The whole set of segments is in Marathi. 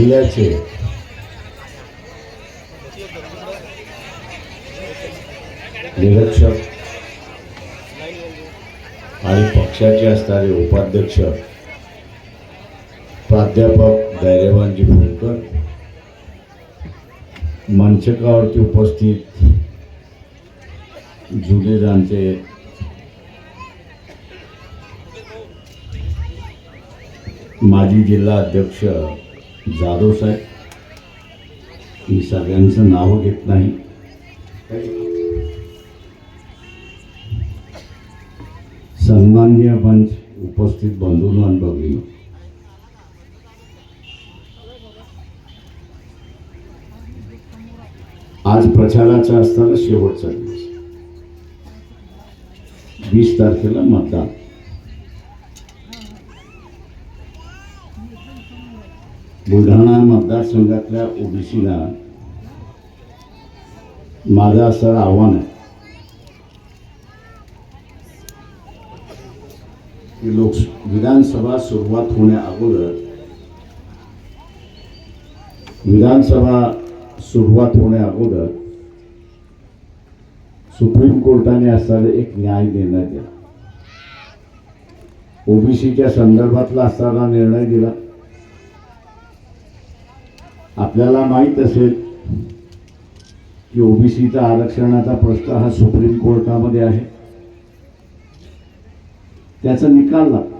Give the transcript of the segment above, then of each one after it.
जिल्ह्याचे निरीक्षक आणि पक्षाचे असणारे उपाध्यक्ष प्राध्यापक धैर्यवानजी फुलकर मंचकावरती उपस्थित जुने जाणते माजी जिल्हा अध्यक्ष जाधव साहेब मी सगळ्यांचं नाव घेत नाही. सन्मान्य पंच उपस्थित बंधूंनो अनुभवली आज प्रचाराचा असताना शेवटचा दिवस. वीस तारखेला मतदान. बुलढाणा मतदारसंघातल्या ओबीसीला माझं असं आव्हान आहे. की लोक विधानसभा सुरुवात होण्या अगोदर विधानसभा सुरुवात होण्या अगोदर सुप्रीम कोर्टाने असताना एक न्याय निर्णय दिला. ओबीसीच्या संदर्भातला असताना निर्णय दिला. आपल्याला माहीत असेल की ओबीसीचा आरक्षणाचा प्रश्न हा सुप्रीम कोर्टामध्ये आहे. त्याचा निकाल लागतो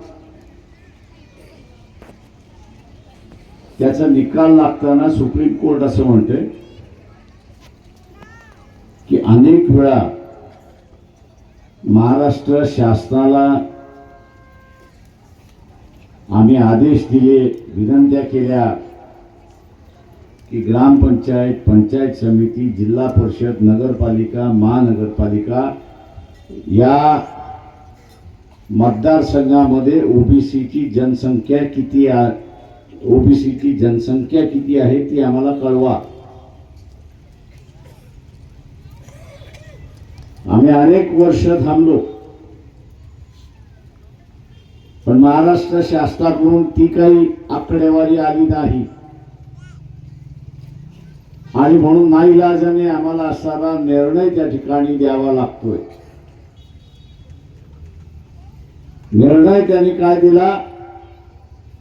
त्याचा निकाल लागताना सुप्रीम कोर्ट असं म्हणते की अनेक वेळा महाराष्ट्र शासनाला आम्ही आदेश दिले विनंत्या केल्या की ग्रामपंचायत पंचायत समिती जिल्हा परिषद नगरपालिका महानगरपालिका या मतदारसंघामध्ये ओबीसीची जनसंख्या किती आहे ओबीसीची जनसंख्या किती आहे ती आम्हाला कळवा. आम्ही अनेक वर्ष थांबलो. पण महाराष्ट्र शासनाकडून ती काही आकडेवारी आली नाही. आणि म्हणून नाईलाजाने आम्हाला असणारा निर्णय त्या ठिकाणी द्यावा लागतोय. निर्णय त्यांनी काय दिला?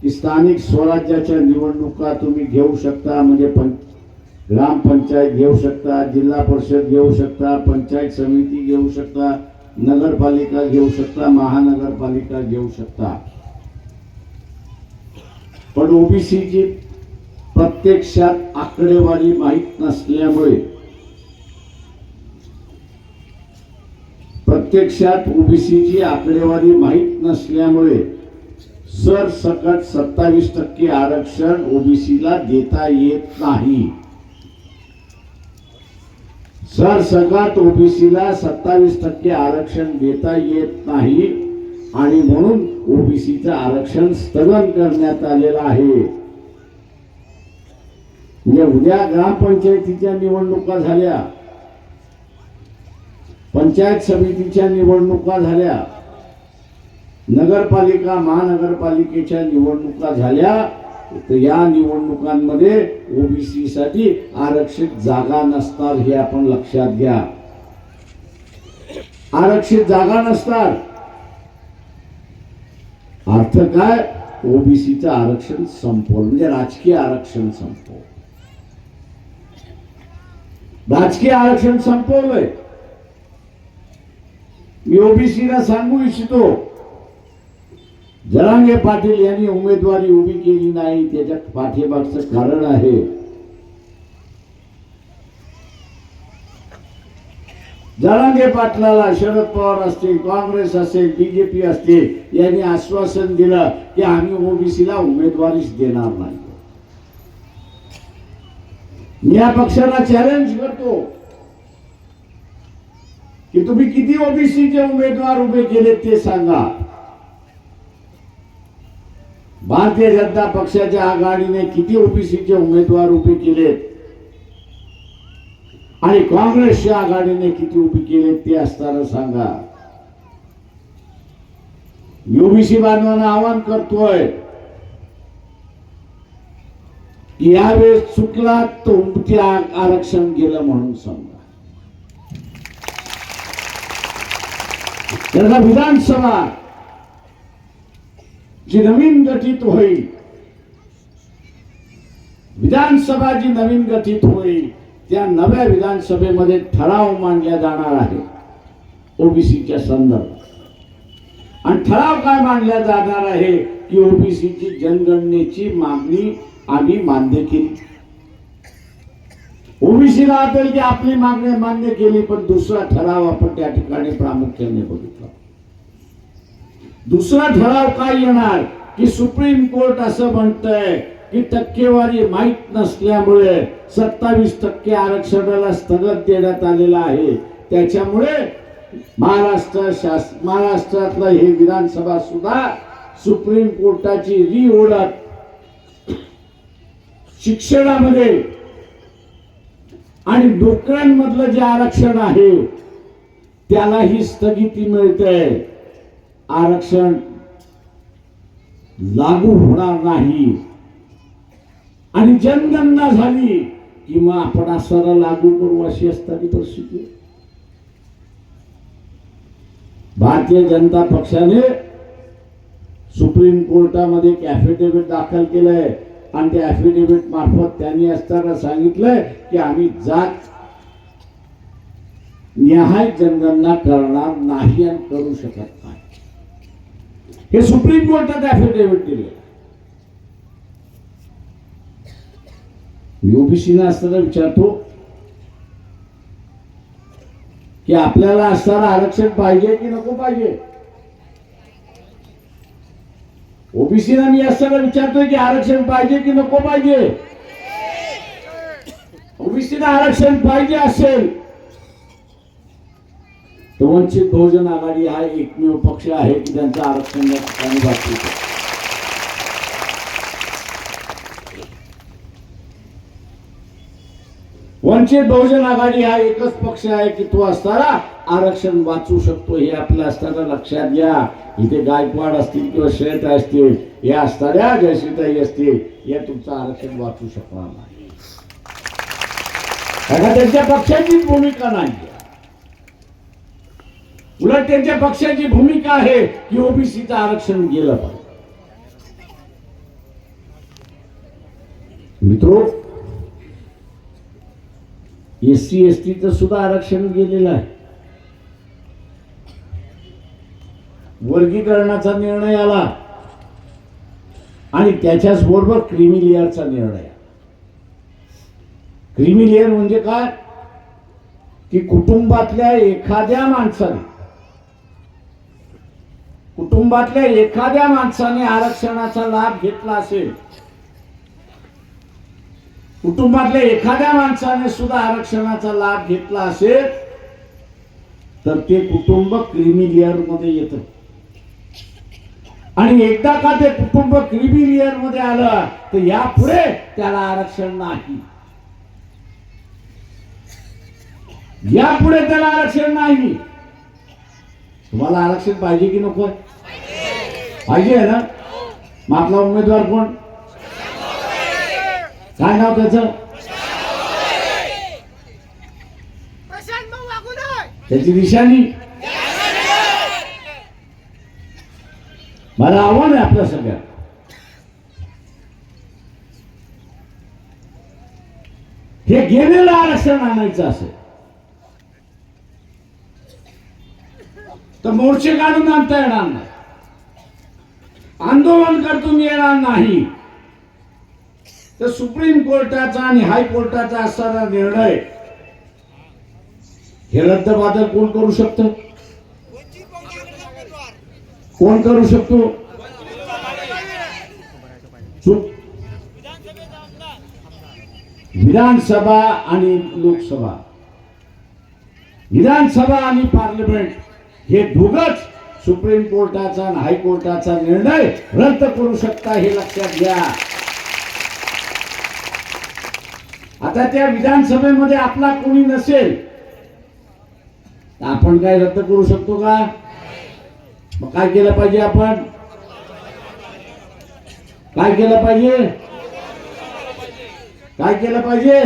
की स्थानिक स्वराज्याच्या निवडणुका तुम्ही घेऊ शकता म्हणजे पं ग्रामपंचायत घेऊ शकता जिल्हा परिषद घेऊ शकता पंचायत समिती घेऊ शकता नगरपालिका घेऊ शकता महानगरपालिका घेऊ शकता. पण ओबीसीची प्रत्यक्षात आकडेवारी माहीत नसल्यामुळे. प्रत्यक्षात ओबीसीची आकडेवारी माहीत नसल्यामुळे सरसकट सत्तावीस टक्के आरक्षण ओबीसीला देता येत नाही. सरसकट ओबीसीला सत्तावीस टक्के आरक्षण देता येत नाही आणि म्हणून ओबीसीचं आरक्षण स्थगन करण्यात आलेलं आहे. म्हणजे उद्या ग्रामपंचायतीच्या निवडणुका झाल्या पंचायत समितीच्या निवडणुका झाल्या नगरपालिका महानगरपालिकेच्या निवडणुका झाल्या तर या निवडणुकांमध्ये ओबीसी साठी आरक्षित जागा नसतात हे आपण लक्षात घ्या. आरक्षित जागा नसतात अर्थ काय? ओबीसीचं आरक्षण संपवलं म्हणजे राजकीय आरक्षण संपवलं. राजकीय आरक्षण संपवलंय. मी ओबीसीला सांगू इच्छितो. जरांगे पाटील यांनी उमेदवारी उभी केली नाही त्याच्यात पाठीमागचं कारण आहे. जरांगे पाटलाला शरद पवार असतील काँग्रेस असेल बीजेपी असतील यांनी आश्वासन दिलं की आम्ही ओबीसीला उमेदवारीच देणार नाही. मी या पक्षाला चॅलेंज करतो. की तुम्ही किती ओबीसीचे उमेदवार उभे केले ते सांगा. भारतीय जनता पक्षाच्या आघाडीने किती ओबीसीचे उमेदवार उभे केलेत? आणि काँग्रेसच्या आघाडीने किती उभे केले ते असताना सांगा. ओबीसी बांधवांना आवाहन करतोय यावेळेस चुकला तो आरक्षण गेलं म्हणून समजा. त्याला विधानसभा जी नवीन गठीत होईल विधानसभा जी नवीन गठीत होईल त्या नव्या विधानसभेमध्ये ठराव मांडला जाणार आहे ओबीसीच्या संदर्भात. आणि ठराव काय मांडला जाणार आहे की ओबीसीची जनगणनेची मागणी आम्ही मान्य केली. ओबीसीला वाटेल की आपली मागणी मान्य केली पण दुसरा ठराव आपण त्या ठिकाणी प्रामुख्याने बघितला. दुसरा ठराव काय येणार? की सुप्रीम कोर्ट असं म्हणतंय की टक्केवारी माहीत नसल्यामुळे सत्तावीस टक्के आरक्षणाला स्थगत देण्यात आलेला आहे. त्याच्यामुळे महाराष्ट्र शास महाराष्ट्रातलं हे विधानसभा सुद्धा सुप्रीम कोर्टाची रिओढत शिक्षणामध्ये आणि नोकऱ्यांमधलं जे आरक्षण आहे त्यालाही स्थगिती मिळते. आरक्षण लागू होणार नाही. आणि जनगणना झाली की मग आपण असाला लागू करू अशी असताना परिस्थिती भारतीय जनता पक्षाने सुप्रीम कोर्टामध्ये एक दाखल केलंय. आणि त्या ऍफिडेव्हिट मार्फत त्यांनी असताना सांगितलंय की आम्ही जात न्याय जनगणना करणार नाही आणि करू शकत नाही. हे सुप्रीम कोर्टात ऍफिडेव्हिट दिले मी असताना विचारतो की आपल्याला असताना आरक्षण पाहिजे की नको पाहिजे? ओबीसीला मी असताना विचारतोय की आरक्षण पाहिजे की नको पाहिजे? ओबीसीला आरक्षण पाहिजे असेल. तर वंचित बहुजन आघाडी हा एकमेव पक्ष आहे की त्यांचं आरक्षण या ठिकाणी बाकी वंचित बहुजन आघाडी हा एकच पक्ष आहे की तो असताना आरक्षण वाचू शकतो हे आपल्या असताना लक्षात घ्या. इथे गायकवाड असतील किंवा श्रेत असतील या असताना जयश्रीताई असतील या तुमचं आरक्षण वाचू शकणार नाही. कारण त्यांच्या पक्षाची भूमिका नाही. उलट त्यांच्या पक्षाची भूमिका आहे की ओबीसीचं आरक्षण गेलं पाहिजे. मित्रो एस सी एस टीचं सुद्धा आरक्षण गेलेलं आहे. वर्गीकरणाचा निर्णय आला. आणि त्याच्याच बरोबर क्रिमिलियरचा निर्णय क्रिमिलियर म्हणजे काय? की कुटुंबातल्या एखाद्या माणसाने कुटुंबातल्या एखाद्या माणसाने आरक्षणाचा लाभ घेतला असेल कुटुंबातल्या एखाद्या माणसाने सुद्धा आरक्षणाचा लाभ घेतला असेल तर ते कुटुंब क्रिमी लेअरमध्ये येत. आणि एकदा का ते कुटुंब क्रिमी मध्ये आलं तर यापुढे त्याला आरक्षण नाही. यापुढे त्याला आरक्षण नाही. तुम्हाला आरक्षण पाहिजे की नको? पाहिजे ना? मग आपला उमेदवार कोण? काय नाव त्याचं? त्याची निशाणी? मला आव्हान आहे आपल्या सगळ्या. हे गेलेलं आरक्षण आणायचं असेल. तर मोर्चे काढून आणता येणार नाही. आंदोलन करतून येणार नाही. तर सुप्रीम कोर्टाचा आणि हायकोर्टाचा असणारा निर्णय हे रद्दबादल कोण करू शकत? कोण करू शकतो? विधानसभा आणि लोकसभा. विधानसभा आणि पार्लमेंट हे दोघच सुप्रीम कोर्टाचा आणि हायकोर्टाचा निर्णय रद्द करू शकता हे लक्षात घ्या. आता त्या विधानसभेमध्ये आपला कोणी नसेल तर आपण काय रद्द करू शकतो का? मग काय केलं पाहिजे आपण? काय केलं पाहिजे? काय केलं पाहिजे?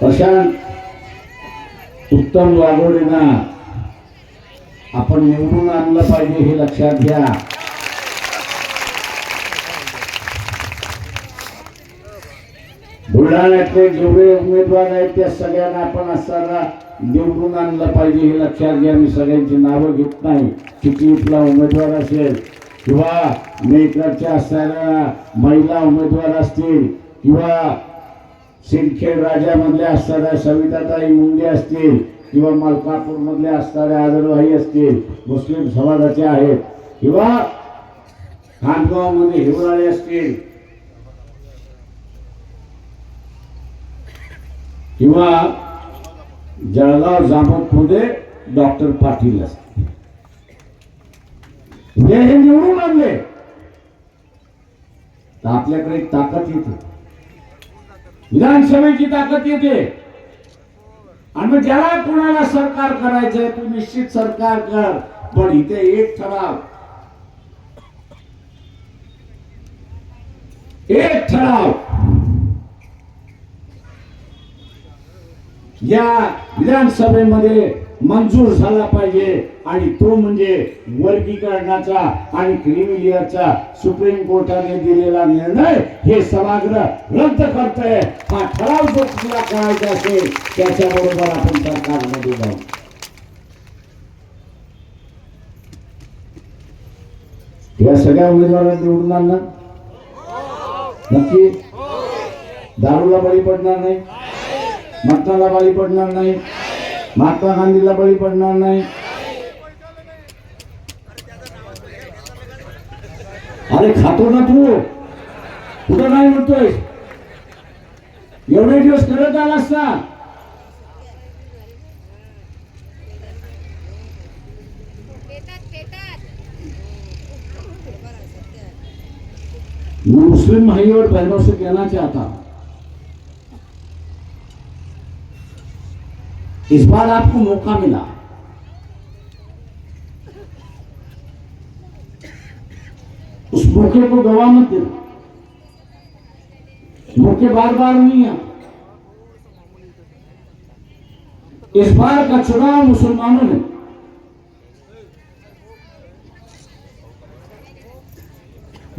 प्रशांत उत्तम वागोडेना आपण निवडून आणलं पाहिजे हे लक्षात घ्या. बुलढाण्यातले जेवढे उमेदवार आहेत त्या सगळ्यांना आपण असताना निवडून आणलं पाहिजे हे लक्षात घ्या. मी सगळ्यांची नावं घेत नाही. चिखलीतला उमेदवार असेल किंवा मेकरच्या असणाऱ्या महिला उमेदवार असतील किंवा सिंदखेड राजामधल्या असणाऱ्या सविताताई मुंडे असतील किंवा मलकापूरमधल्या असणाऱ्या आदरवाही असतील मुस्लिम समाजाचे आहेत किंवा खानगावमध्ये हिवराळे असतील किंवा जळगाव जामोदमध्ये डॉक्टर पाटील असते हे निवडून आणले तर आपल्याकडे एक ताकद येते. विधानसभेची ताकद येते. आणि मग ज्याला कोणाला सरकार करायचंय तू निश्चित सरकार कर. पण इथे एक ठराव. एक ठराव. या विधानसभेमध्ये मंजूर झाला पाहिजे आणि तो म्हणजे वर्गीकरणाचा आणि क्रिमिलियरचा सुप्रीम कोर्टाने दिलेला निर्णय हे सभागृह रद्द करतोय. हा ठराव जो तुला करायचा असेल त्याच्याबरोबर आपण सरकारमध्ये जाऊ. या सगळ्या उमेदवारांना निवडून आणणार? नक्की? दारूला बळी पडणार नाही? मटणाला बळी पडणार नाही. महात्मा गांधीला बळी पडणार नाही. अरे खातो ना तू. कुठं नाही म्हणतोय? एवढे दिवस करत आला असता मुस्लिम भाई और बहनों से कहना चाहता हूं इस बार आपको मौका मिला। उस मौके को गवा मत देना। मौके बार बार नहीं आते इस बार का चुनाव मुसलमानों ने।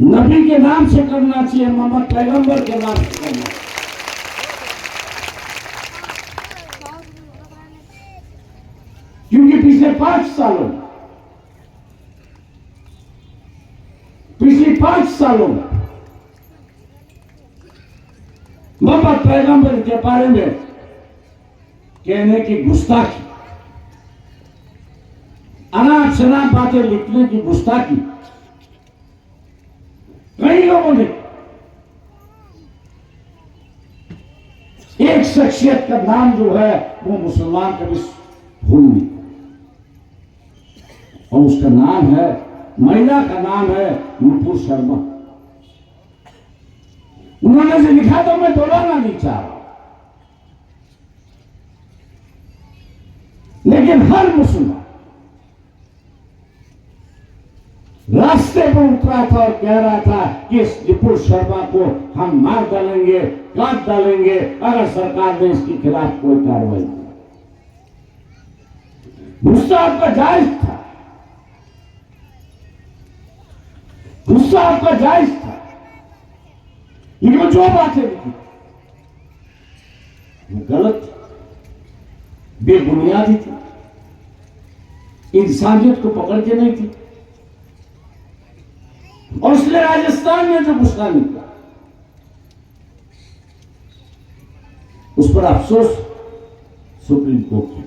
नबी के नाम से करना चाहिए, मोहम्मद पैगंबर के नाम से करना चाहिए। क्योंकि पिछले पाँच सालों में। पिछले पाँच सालों में। मोहम्मद पैगंबर के बारे में कहने की गुस्ताखी। अनाप शनाप बातें लिखने की गुस्ताखी। कई लोगों ने एक शख्सियत का नाम जो है, वो मुसलमान कभी भूल नहीं और उसका नाम है, महिला का नाम है नुपुर शर्मा। उन्होंने से लिखा तो मैं दोहराना नहीं चाह रहा। लेकिन हर मुसलमान रास्ते पर उतरा था और कह रहा था कि इस विपुल शर्मा को हम मार डालेंगे, काट डालेंगे, अगर सरकार ने इसके खिलाफ कोई कार्रवाई की। गुस्सा आपका जायज़ था। गुस्सा आपका जायज था? लेकिन जो बातें लिखी गलत बेबुनियादी थी। इंसानियत को पकड़ के नहीं थी। और उसने राजस्थान में जो गुस्सा निकला उस पर अफसोस सुप्रीम कोर्ट ने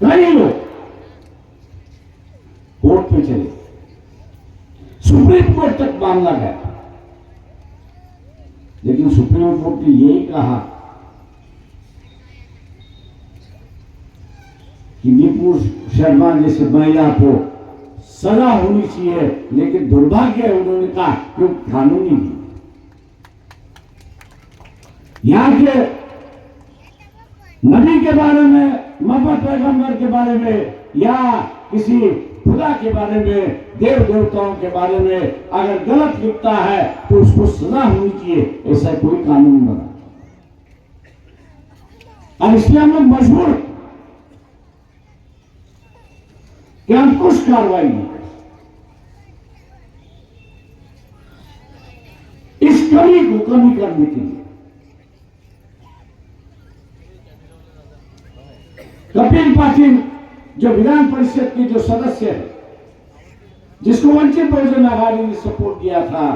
कई लोग कोर्ट में चले। सुप्रीम कोर्ट तक मामला गया लेकिन सुप्रीम कोर्ट ने यही कहा कि निपुण शर्मा जैसे महिला को सजा होनी चाहिए, लेकिन दुर्भाग्य है उन्होंने कहा कि कानूनी नहीं यहाँ के नबी के बारे में मोहम्मद पैगंबर के बारे में, या किसी खुदा के बारे में देव देवताओं के बारे में अगर गलत लिखता है तो उसको सजा होनी चाहिए, ऐसा कोई कानून बना। और इसलिए हम लोग मजबूर कि हम कुछ कार्रवाई नहीं इस कमी को कमी करने के लिए। कपिल पाटिल जो विधान परिषद के जो सदस्य है, जिसको वंचित बहुजन आघाड़ी ने सपोर्ट दिया था,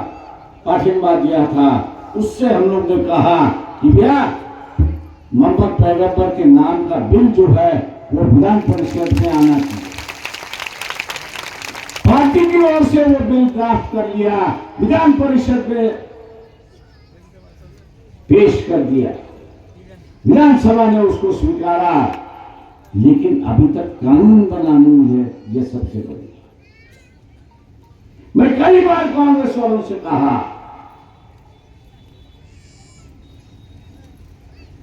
पाठिंबा दिया था, उससे हम लोग ने कहा कि भैया मोहम्मद पैगंबर के नाम का बिल जो है, वो विधान परिषद में आना चाहिए। पार्टी की ओर से वो बिल ड्राफ्ट कर लिया, विधान परिषद में पेश कर दिया। विधानसभा ने उसको स्वीकारा। लेकिन अभी तक कानून बना नहीं है ये सबसे बड़ी मैं कई बार कांग्रेस वालों से कहा,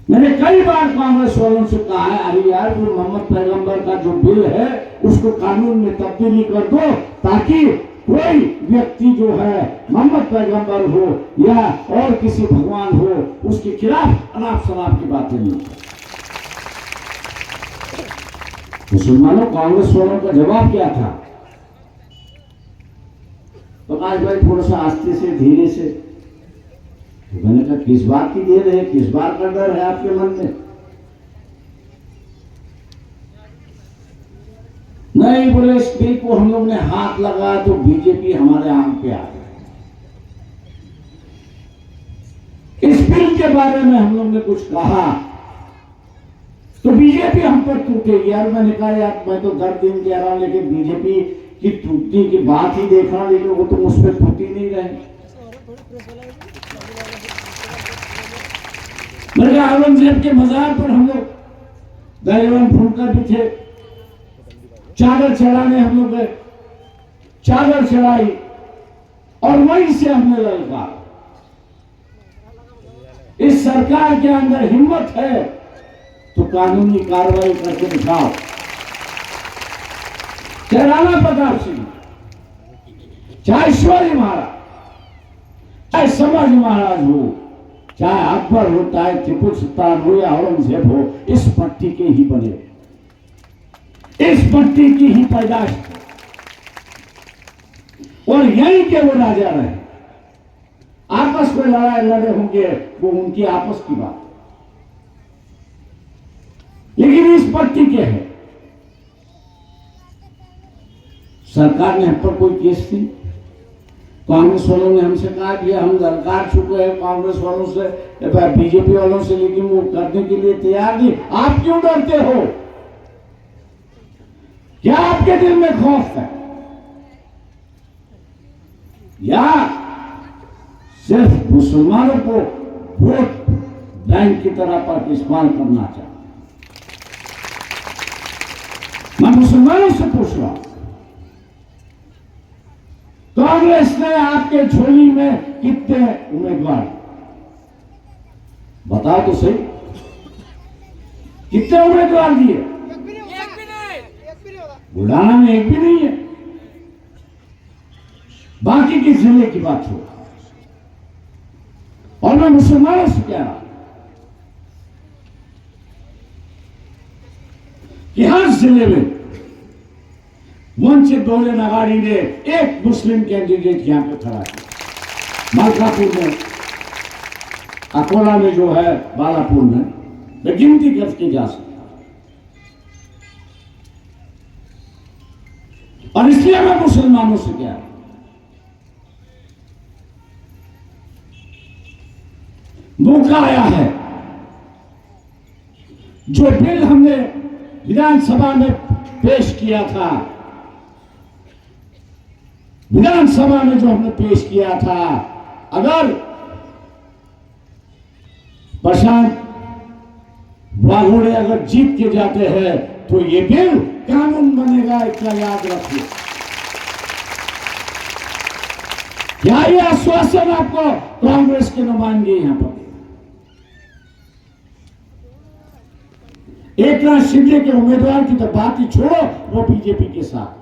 मैंने कई बार कांग्रेस वालों से कहा है अरे यार वो मोहम्मद पैगंबर का जो बिल है, उसको कानून में तब्दीली कर दो, ताकि कोई व्यक्ति जो है, मोहम्मद पैगंबर हो या और किसी भगवान हो, उसके खिलाफ अनाप शराब की बातें नहीं करें। मुसलमानों, कांग्रेस वालों का जवाब क्या था? प्रकाश भाई थोड़ा सा आस्ते से, धीरे से तो मैंने कहा, किस बात की देर है? किस बात का डर है आपके मन में? नहीं बोले, इस बिल को हम लोग ने हाथ लगा तो बीजेपी हमारे आम पे आ गई इस बिल के बारे में हम लोग ने कुछ कहा। तो बीजेपी हम पर टूटेगी यार, मैंने कहा, यार, मैं तो दर दिन कह रहा हूँ, लेकिन बीजेपी की टूटने की बात ही देख रहा लेकिन वो तो मुझ पर टूट ही नहीं रहे। औरंगज़ेब के मजार पर हम लोग दहलीवान फूलकर भी थे। चादर चढ़ाने हम लोग गए। चादर चढ़ाई। और वहीं से हमने ललका। इस सरकार के अंदर हिम्मत है। तो कानूनी कार्रवाई करके दिखाओ। राणा प्रताप सिंह, चाहे शिवाजी महाराज, चाहे संभाजी महाराज हो, चाहे अकबर हो, चाहे टिपू सुल्तान हो या औरंगज़ेब हो, इस पट्टी के ही बने। इस पट्टी की ही पैदाश। और यहीं के वो राजा रहे। आपस में लड़ाई लड़े होंगे, वो उनकी आपस की बात। लेकिन इस पट्टी के है। सरकार ने हम पर कोई केस नहीं कांग्रेस वालों ने हमसे कहा कि हम ललकार चुके हैं, कांग्रेस वालों से बीजेपी वालों से लेकिन वो करने के लिए तैयार नहीं। आप क्यों डरते हो? क्या आपके दिल में खौफ है? या सिर्फ़ मुसलमानों को वोट बैंक की तरह पर इस्तेमाल करना चाहते मुसलमानों से पूछ रहा कांग्रेस ने आपके झोली में कितने उम्मीदवार बताओ तो सही कितने उम्मीदवार दिए एक बुढ़ाना में एक भी नहीं है बाकी के जिले की बात हो और मैं मुसलमानों से कह रहा कि हर ज़िले में वंचित बहुजन अघाड़ी ने एक मुस्लिम कैंडिडेट यहाँ पे खड़ा किया। मलकापुर में, अकोला में जो है, बालापुर में, मैं गिनती करके जा सकता और इसलिए मैं मुसलमानों से क्या मौका आया है, जो बिल हमने विधानसभा में पेश किया था। विधानसभा में जो हमने पेश किया था, अगर प्रशांत बाघोड़े अगर जीत के जाते हैं तो ये बिल कानून बनेगा, इतना याद रखिए। क्या ये आश्वासन आपको कांग्रेस के नुमाइंदे यहाँ पर? एक नाथ शिंदे के उम्मीदवार की तो बात ही छोड़ो, वो बीजेपी के साथ।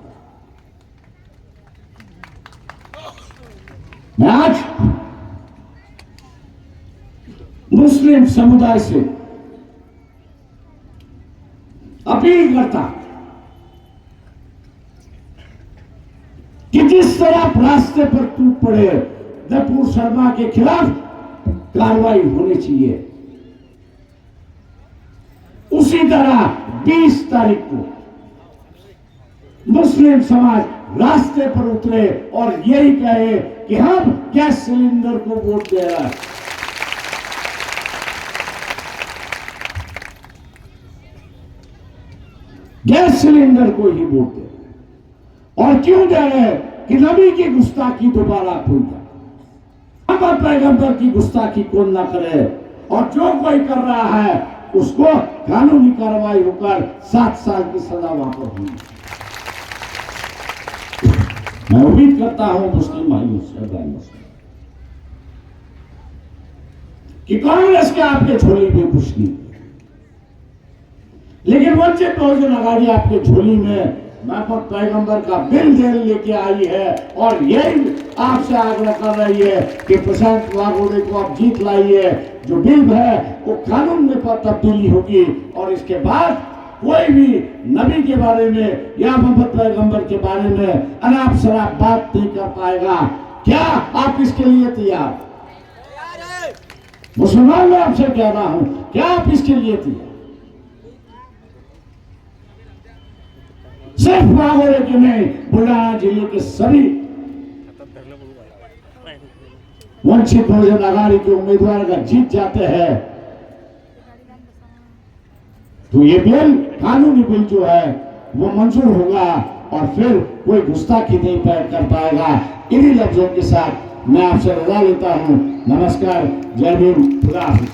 मैं आज मुस्लिम समुदाय से अपील करता कि जिस तरह आप रास्ते पर टूट पड़े दपूर शर्मा के खिलाफ कार्रवाई होनी चाहिए। उसी तरह 20 तारीख को मुस्लिम समाज रास्ते पर उतरे और यही कहे कि हम गैस सिलेंडर को वोट दे रहे हैं। गैस सिलेंडर को ही वोट दे और क्यों दे रहे कि नबी की गुस्ताखी दोबारा ना अमर पैगंबर की गुस्ताखी कौन ना करे। और जो कोई कर रहा है उसको कानूनी कार्रवाई होकर सात साल की सजा वहाँ पर होगी। मैं उम्मीद करता हूँ, मुस्लिम भाइयों से बहनों से कि कांग्रेस के आपके झोली में कुछ नहीं। लेकिन वंचित बहुजन आघाड़ी आपके झोली में महमद पैगंबर का बिल जेल लेके आई है और यही आपसे आग्रह कर रही है कि प्रशांत वाघोड़े को आप जीत लाइए। जो बिल है, वो कानून में तब्दीली होगी। और इसके बाद कोई भी नबी के बारे में या मोहम्मद पैगंबर के बारे में अनाप शराब बात नहीं कर पाएगा। क्या आप इसके लिए तैयार? मुसलमान मैं आपसे कह रहा हूँ, क्या आप इसके लिए तैयार? सिर्फ़ बागोरे के नहीं बुलढाना ज़िले के सभी वंचित बहुजन आघाड़ी के उम्मीदवार अगर जीत जाते हैं तो ये बिल कानूनी बिल जो है वो मंजूर होगा और फिर कोई गुस्ताखी नहीं पा- कर पाएगा। इन्हीं लफ्जों के साथ मैं आपसे रजा लेता हूं। नमस्कार जय भीम खुदा हाफिज।